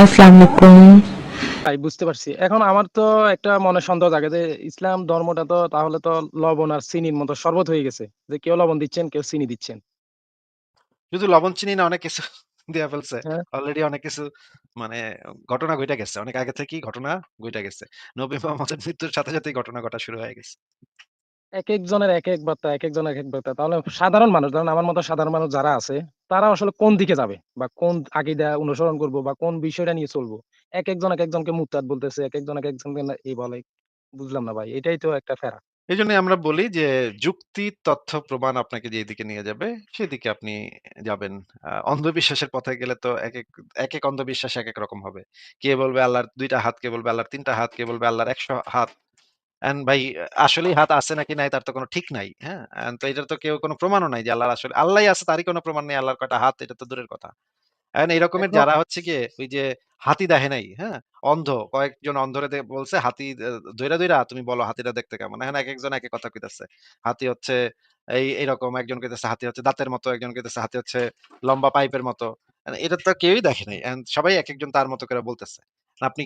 আসসালামু আলাইকুম। ভাই বুঝতে পারছি। এখন আমার তো একটা মনে সন্দেহ জাগে যে ইসলাম ধর্মটা তো তাহলে তো লবণ আর চিনির মতো শরবত হয়ে গেছে। যে কেউ লবণ দিচ্ছেন, কেউ চিনি দিচ্ছেন। শুধু লবণ চিনি না অনেক কিছু দিয়া ফেলছে। হ্যাঁ। অলরেডি অনেক কিছু মানে ঘটনা ঘটে গেছে। অনেক আগে থেকেই ঘটনা ঘটে গেছে। নবী মোহাম্মদের মৃত্যুর সাথে, সাথেই ঘটনা ঘটা শুরু হয়ে গেছে। একেকজনের একেক বার্তা, একেকজনের একেক বার্তা। তাহলে সাধারণ মানুষ ধরেন আমার মতো সাধারণ মানুষ যারা আছে, তারা আসলে কোন দিকে যাবে? বা কোন আকীদা অনুসরণ করব বা কোন বিষয়টা নিয়ে চলবো? একেকজন একেকজনকে মুরতাদ বলতেছে, একেকজন একেকজনকে না এই বলে। বুঝলাম না ভাই। এটাই তো একটা ফেরা। এজন্যই আমরা বলি যে যুক্তি, তথ্য, প্রমাণ আপনাকে যেদিকে নিয়ে যাবে সেদিকে আপনি যাবেন। অন্ধবিশ্বাসের পথে গেলে তো এক এক অন্ধবিশ্বাস এক এক রকম হবে। কে বলবে আল্লাহর ২ টা হাত, কে বলবে আল্লাহর ৩ টা হাত, কে বলবে আল্লাহর ১০০ হাত। অ্যান্ড ভাই আসলেই হাত আছে নাকি নাই তার তো কোনো ঠিক নাই। হ্যাঁ? তো এটার তো কেউ কোনো প্রমাণও নাই যে আল্লাহর আসলে আল্লাহই আছে তারই কোনো প্রমাণ নেই আল্লাহর কয়টা হাত এটা তো দূরের কথা। এখন এই রকমের এখন যারা হচ্ছে গিয়ে ওই যে হাতি দেখে নাই, হ্যাঁ? অন্ধ কয়েকজন অন্ধরে বলছে হাতি ধইরা, ধইরা তুমি বলো হাতিটা দেখতে কেমন? এখন একেকজন একেক কথা কইতেছে। হাতি হচ্ছে এই এরকম, একজন কইতেছে হাতি হচ্ছে দাঁতের মতো, একজন কইতেছে হাতি হচ্ছে লম্বা পাইপের মতো। এটা তো কেউই দেখে নাই। সবাই এক একজন তার মতো করে বলতেছে। আপনি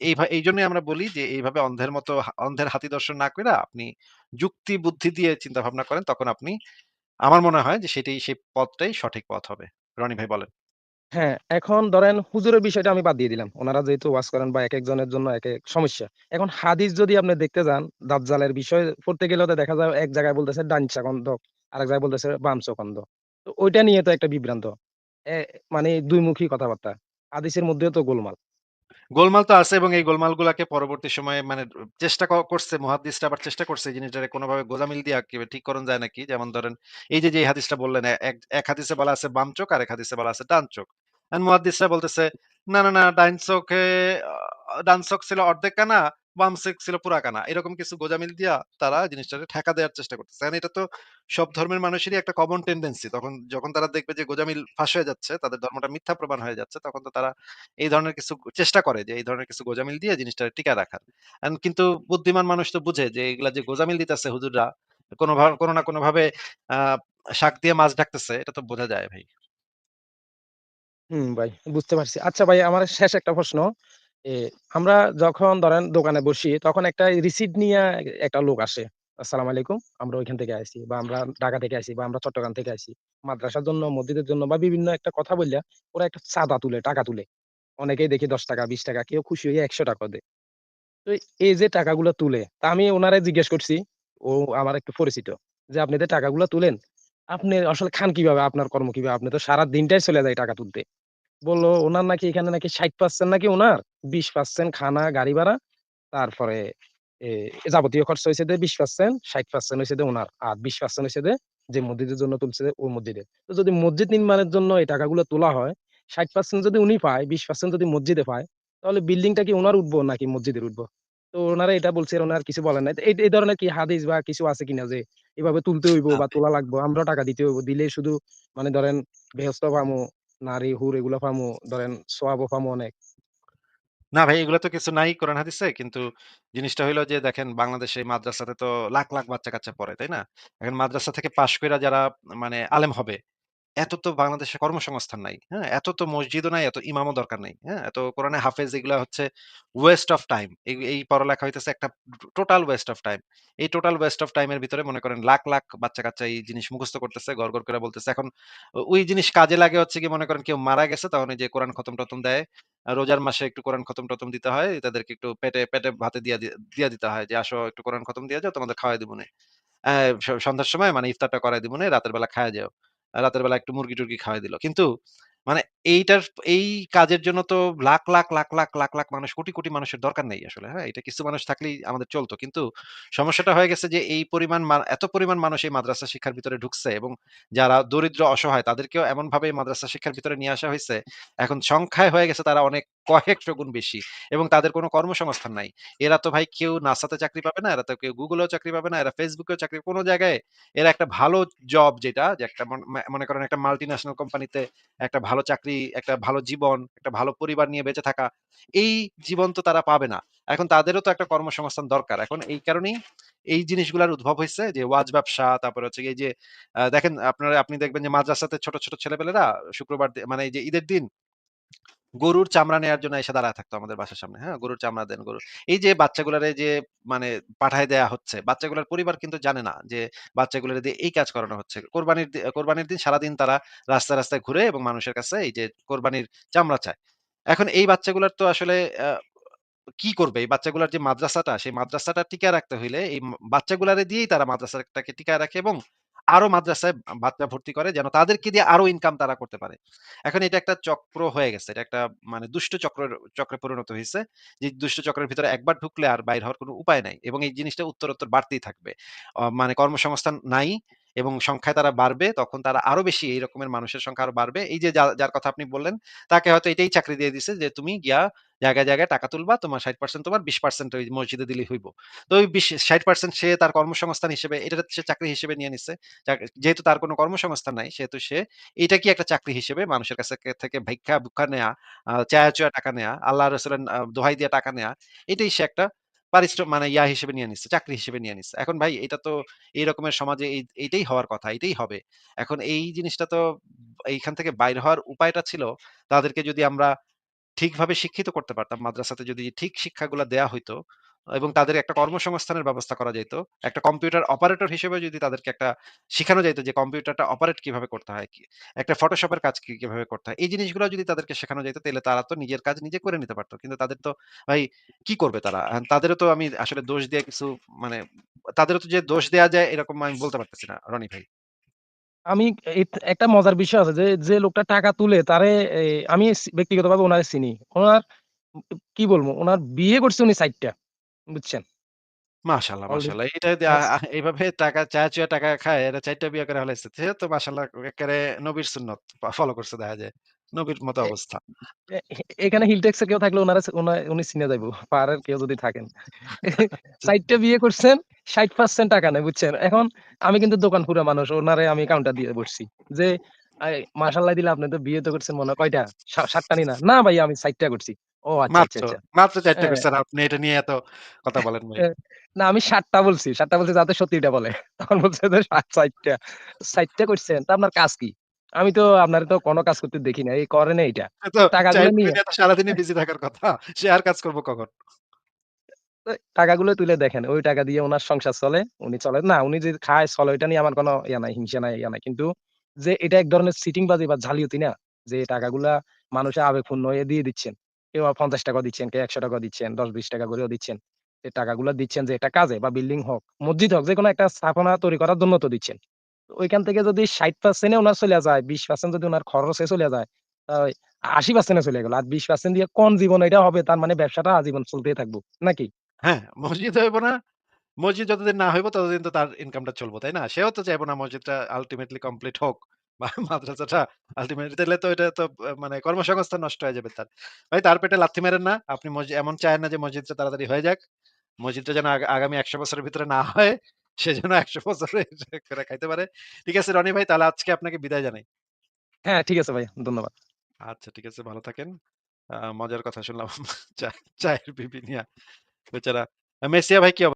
এই ভা এইজন্যই আমরা বলি যে এইভাবে অন্ধের মতো অন্ধের হাতি দর্শন না কইরা আপনি যুক্তি বুদ্ধি দিয়ে চিন্তা ভাবনা করেন তখন আপনি আমার মনে হয় যে সেটাই সেই পথটাই সঠিক পথ হবে। রনি ভাই বলেন। হ্যাঁ, এখন ধরেন হুজুরের বিষয়টা আমি বাদ দিয়ে দিলাম। উনারা যেহেতু ওয়াজ করেন বা একেকজনের জন্য একেক সমস্যা। এখন হাদিস যদি আপনি দেখতে যান, দাজ্জালের বিষয় পড়তে গেলে তো দেখা যায় এক জায়গায় বলতেছে ডান অন্ধ, আরেক জায়গায় বলতেছে বাম চোখ তো ওইটা নিয়ে তো একটা বিভ্রান্ত। মানে দুইমুখী কথাবার্তা। হাদিসের মধ্যেও তো গোলমাল। গোলমাল তো আছে এবং এই গোলমালগুলাকে পরবর্তী সময়ে মানে চেষ্টা করছে মুহাদ্দিসরা আবার চেষ্টা করছে এই জিনিসটারে কোনোভাবে গোজামিল দিয়ে আঁকিবে ঠিক করণ যায় নাকি। যেমন ধরেন এই যে, যে হাদিসটা বললেন এক এক হাদিসে বলা আছে বাম চোখ, আর এক হাদিসে বলা আছে ডান চোখ। আর মুহাদ্দিসরা বলতেছে, "না, না, না ডান চোখে ডান চোখ ছিল অর্ধেক কানা, বাম ছিল কানা।" এরকম কিছু গোঁজামিল দিয়া তারা জিনিসটারে ঠেকা দেওয়ার চেষ্টা করতেছে। এখন এটা তো সব ধর্মের মানুষেরই একটা কমন টেনডেন্সি। তখন যখন তারা দেখবে যে গোঁজামিল ফাঁস হয়ে যাচ্ছে, তাদের ধর্মটা মিথ্যা প্রমাণ হয়ে যাচ্ছে, তখন তো তারা এই ধরনের কিছু চেষ্টা করে যে এই ধরনের কিছু গোঁজামিল দিয়ে জিনিসটা টিকায় রাখার। কিন্তু বুদ্ধিমান মানুষ তো বুঝে যে এগুলা যে গোঁজামিল দিতেছে হুজুররা কোন কোন না কোনভাবে আ শাক দিয়ে মাছ ঢাকতেছে এটা তো বোঝা যায় ভাই। হুম, ভাই বুঝতে পারছি। আচ্ছা ভাই আমার শেষ একটা প্রশ্ন। আমরা যখন ধরেন দোকানে বসি তখন একটা রিসিপ্ট নিয়ে একটা লোক আসে। আসসালামু আলাইকুম। আমরা ওইখান থেকে আসি বা আমরা ঢাকা থেকে আসি বা আমরা চট্টগ্রাম থেকে আসি মাদ্রাসার জন্য, মসজিদের জন্য বা বিভিন্ন একটা কথা বললে ওরা একটা চাঁদা তুলে, টাকা তুলে। অনেকেই দেখি ৳১০, ৳২০ কেউ খুশি হয়ে ৳১০০ দেয়। তো এই যে টাকাগুলা তুলে, তা আমি উনারে জিজ্ঞেস করছি, ও আমার একটু পরিচিত। যে আপনি যে টাকাগুলা তুলেন, আপনি আসলে খান কীভাবে? আপনার কর্ম কীভাবে? আপনি তো সারা দিনটাই চলে যায় টাকা তুলতে। বলল উনার নাকি এখানে নাকি ৬০% নাকি উনার, ২০% খানা, গাড়ি ভাড়া, তারপরে যাবতীয় খরচ হইছে যে ২০%, ৬০% হইছে যে উনার। আর ২০% হইছে যে, যে মসজিদের জন্য তুলছে ওই মসজিদের। তো যদি মসজিদ নির্মাণের জন্য এই টাকাগুলো তোলা হয়, ৬০% যদি উনি পায়, ২০% যদি মসজিদে পায়, তাহলে বিল্ডিংটা কি ওনার উঠবো নাকি মসজিদের উঠবো? তো ওনারা এটা বলছে, ওনার কিছু বলেন নাই। তো এই এই ধরনের কি হাদিস বা কিছু আছে কিনা যে এভাবে তুলতে হইবো না বা তোলা লাগবো, আমরাও টাকা দিতে হইবো। দিলে শুধু মানে ধরেন বেহেশত পামু, নারী, হুর এগুলা পামো ধরেন সোয়াবও ফামু অনেক। না ভাই এগুলো তো কিছু নাই কোরআন হাদিসে। কিন্তু জিনিসটা হইল যে দেখেন বাংলাদেশে মাদ্রাসাতে তো লাখ, লাখ বাচ্চা-কাচ্চা পড়ে, তাই না? এখন মাদ্রাসা থেকে পাশ কইরা যারা মানে আলেম হবে এত তো বাংলাদেশে কর্মসংস্থান নাই। হ্যাঁ? এত তো মসজিদও নাই, এত ইমামও দরকার নাই। হ্যাঁ? এত কোরআনে হাফেজ এগুলা হচ্ছে ওয়েস্ট অফ টাইম। এই পড়ালেখা হইতেছে একটা টোটাল ওয়েস্ট অফ টাইম। এই টোটাল ওয়েস্ট অফ টাইম এর ভিতরে মনে করেন লাখ, লাখ বাচ্চা-কাচ্চা এই জিনিস মুখস্থ করতেছে, গড়, গড় করে বলতেছে। এখন ওই জিনিস কাজে লাগে হচ্ছে গিয়ে মনে করেন কেউ মারা গেছে তখন যে কোরআন খতম-টতম দেয়। রোজার মাসে একটু কোরআন খতম-টতম দিতে হয়। তাদেরকে একটু পেটে, পেটে ভাতে দিয়া দিয়া দিতে হয় যে, "আসো একটু কোরআন খতম দিয়ে যাও, তোমাদের খাওয়াই দিবনে।" না সন্ধ্যার সময় মানে ইফতারটা করায় দিবনে, রাতের বেলা খায়া যাও। রাতের বেলা একটু মুরগি-টুরগি খাওয়াই দিল। কিন্তু মানে এইটার এই কাজের জন্য তো লাখ, লাখ, লাখ, লাখ, লাখ, লাখ মানুষ কোটি, কোটি মানুষের দরকার নেই আসলে। হ্যাঁ? এটা কিছু মানুষ থাকলেই আমাদের চলত। কিন্তু সমস্যাটা হয়ে গেছে যে এই পরিমাণ এত পরিমাণ মানুষ এই মাদ্রাসা শিক্ষার ভিতরে ঢুকছে এবং যারা দরিদ্র অসহায় তাদেরকেও এমনভাবে এই মাদ্রাসা শিক্ষার ভিতরে নিয়ে আসা হইছে, এখন সংখ্যায় হয়ে গেছে তারা অনেক কয়েকশো গুণ বেশি এবং তাদের কোনো কর্মসংস্থান নাই। এরা তো ভাই কেউ নাসাতে চাকরি পাবে না, এরা তো কেউ গুগলেও চাকরি পাবে না, এরা ফেসবুকেও চাকরি কোনো জায়গায় এরা একটা ভালো জব যেটা যে একটা মনে করেন একটা মাল্টিন্যাশনাল কোম্পানিতে একটা ভালো চাকরি, একটা ভালো জীবন, একটা ভালো পরিবার নিয়ে বেঁচে থাকা, এই জীবন তো তারা পাবে না। এখন তাদেরও তো একটা কর্মসংস্থান দরকার। এখন এই কারণেই এই জিনিসগুলোর উদ্ভব হয়েছে যে ওয়াজ ব্যবসা, তারপরে হচ্ছে এই যে দেখেন আপনারা আপনি দেখবেন যে মাদ্রাসাতে ছোট, ছোট ছেলেপেলেরা শুক্রবার মানে এই যে ঈদের দিন গরুর চামড়া নেয়ার জন্য এসে দাঁড়ায় থাকতো আমাদের বাসার সামনে। হ্যাঁ? গরুর চামড়া দেন, গরুর এই যে বাচ্চাগুলারে যে মানে পাঠায় দেয়া হচ্ছে, বাচ্চাগুলার পরিবার কিন্তু জানে না যে বাচ্চাগুলারে দিয়ে এই কাজ করানো হচ্ছে। কোরবানির কোরবানির দিন সারাদিন তারা রাস্তায়, রাস্তায় ঘুরে এবং মানুষের কাছে এই যে কোরবানির চামড়া চায়। এখন এই বাচ্চাগুলার তো আসলে কি করবে? এই বাচ্চাগুলার যে মাদ্রাসাটা, সেই মাদ্রাসাটা টিকায় রাখতে হইলে এই বাচ্চাগুলারে দিয়েই তারা মাদ্রাসাটাকে টিকায় রাখে এবং আরও মাদ্রাসায় বাচ্চা ভর্তি করে যেন তাদেরকে দিয়ে আরও ইনকাম তারা করতে পারে। এখন এটা একটা চক্র হয়ে গেছে। এটা একটা মানে দুষ্ট চক্রের, চক্রে পরিণত হয়েছে যে দুষ্ট চক্রের ভিতরে একবার ঢুকলে আর বাইর হওয়ার কোনো উপায় নাই। এবং এই জিনিসটা উত্তরোত্তর বাড়তেই থাকবে। মানে কর্মসংস্থান নাই এবং সংখ্যায় তারা বাড়বে। তখন তারা আরও বেশি এই রকমের মানুষের সংখ্যা আরও বাড়বে। এই যে যার, কথা আপনি বললেন, তাকে হয়তো এটাই চাকরি দিয়ে দিছে যে তুমি গিয়া জায়গায়, জায়গায় টাকা তুলবা। তোমার ৬০% তোমার ২০% ওই মসজিদে দিলেই হইব। তো ওই বিশ ৬০% সে তার কর্মসংস্থান হিসেবে এটা সে চাকরি হিসেবে নিয়ে নিছে। চাক যেহেতু তার কোনো কর্মসংস্থান নাই সেহেতু সে এটা কি একটা চাকরি হিসেবে মানুষের কাছে থেকে ভিক্ষা-বুক্ষা নেয়া, চায়া চুইয়া টাকা নেয়া, আল্লাহ রাসূলের দোহাই দিয়ে টাকা নেয়া, এটাই সে একটা পারিশ্র মানে ইয়া হিসেবে নিয়ে নিচ্ছে, চাকরি হিসেবে নিয়ে নিচ্ছে। এখন ভাই এটা তো এই রকমের সমাজে এই এইটাই হওয়ার কথা, এটাই হবে। এখন এই জিনিসটা তো এইখান থেকে বাইর হওয়ার উপায়টা ছিল তাদেরকে যদি আমরা ঠিকভাবে শিক্ষিত করতে পারতাম, মাদ্রাসাতে যদি ঠিক শিক্ষাগুলা দেয়া হইতো এবং তাদের একটা কর্মসংস্থানের ব্যবস্থা করা যেত একটা কম্পিউটার অপারেটর হিসেবে যদি তাদেরকে একটা শেখানো যাইত যে কম্পিউটারটা অপারেট কীভাবে করতে হয়, কি একটা ফটোশপের কাজ কীভাবে করতে হয়। এই জিনিসগুলা যদি তাদেরকে শেখানো যাইত তাহলে তারা তো নিজের কাজ নিজে করে নিতে পারতো কিন্তু তাদের তো ভাই কি করবে তারা? আ তাদেরও তো আমি আসলে দোষ দিয়ে কিছু মানে তাদেরও তো যে দোষ দেয়া যায় এরকম আমি বলতে পারতেছি না রনি ভাই। আমি একটা মজার বিষয় আছে যে, যে লোকটা টাকা তুলে তারে আমি ব্যক্তিগতভাবে উনারে চিনি। ওনার কি বলব? ওনার বিয়ে করছে উনি ৪ টা। বুঝছেন? মাশাআল্লাহ, অলরেডি মাশাআল্লাহ। এটা দিয়ে আ আ এভাবে টাকা চায়া টাকা খায় এরা ৪ টা বিয়া করে ফেলাইছে। সে তো মাশাআল্লাহ এক্কারে নবীর সুন্নত ফ ফলো করছে দেখা যায়। নবীর মতো এ অবস্থা। এ এখানে হিলটেক্স এর কেউ থাকলে উনারে উনা উনি চিইনা যাইবো। কেউ যদি থাকেন। ৪ টা বিয়ে করছেন, ৬০% টাকা বুঝছেন? এখন আমি কিন্তু দোকান পুরা মানুষ। উনারে আমি কাউন্টার দিয়ে বসছি। যে আই মাশাআল্লাহ দিলে আপনি তো বিয়ে তো করছেন মনে হয় কয়টা? সা ৭ টা নি না? না ভাই আমি ৪ টা করছি। ও আচ্ছা, আচ্ছা, মাত্র, আচ্ছা। মাত্র ৪ হ্যাঁ। আপনি এটা নিয়ে এত কথা বলেন ভাই। না আমি ৭ টা বলছি। ৭ টা বলছি যাতে সত্যিটা বলে। তখন বলছে যে সা ৪ টা। ৪ টা করছেন? তা আপনার কাজ কি? আমি তো আপনারে তো কোন কাজ করতে দেখি নাই। এই করেন এইটা। সে তো টাকাগুলো ৪ নিয়ে নিয়ে তো সারাদিনই বিজি থাকার কথা। সে আর কাজ করব কখন? তো টাকাগুলো তুলে দেখেন। ওই টাকা দিয়ে উনার সংসার চলে। উনি চলে না, উনি যে খায় চলে ওইটা নিয়ে আমার কোনো ইয়া নাই, হিংসা নাই, ইয়া নাই। কিন্তু যে এটা এক ধরনের চিটিংবাজি বা জালিয়াতি না? যে টাকাগুলা মানুষের আবেগপূর্ণ হয়ে দিয়ে দিচ্ছেন। কেউ আ ৳৫০ দিচ্ছেন, কেউ ৳১০০ দিচ্ছেন, ৳১০-৳২০ করেও দিচ্ছেন। এই টাকাগুলা দিচ্ছেন যে এটা কাজে বা বিল্ডিং হোক, মসজিদ হোক, যেকোনো একটা স্থাপনা তৈরি করার জন্য তো দিচ্ছেন। ওইখান থেকে যদি ৬০% এ উনার চইলা যায়, ২০% যদি উনার খরচে চইলা যায়, তা ওই ৮০% গেল। আর ২০% দিয়ে কোন জীবন এটা হবে তার মানে ব্যবসাটা আজীবন চলতেই থাকব। নাকি? হ্যাঁ, মসজিদ হইব না। মসজিদ যতদিন না হইব ততদিন তো তার ইনকামটা চলবো তাই না? সেও তো চাইব না মসজিদটা আল্টিমেটলি কমপ্লিট হোক মাদ্রাসাটা আল্টিমেটলি তাইলে তো এটা তো মানে কর্মসংস্থান নষ্ট হয়ে যাবে তার। ভাই তার পেটে লাথি মেরেন না। আপনি এমন চায়েন না যে মসজিদটা তাড়াতাড়ি হয়ে যাক। মসজিদটা যেন আগামী ১০০ বছরের ভিতরে না হয়, সে যেন ১০০ বছরে করে খাইতে পারে। ঠিক আছে রনি ভাই তাহলে আজকে আপনাকে বিদায় জানাই। হ্যাঁ, ঠিক আছে ভাই। ধন্যবাদ। আচ্ছা ঠিক আছে ভালো থাকেন। মজার কথা শুনলাম চায়ের বিবি নিয়া বেচারা। মেসিয়া ভাই কি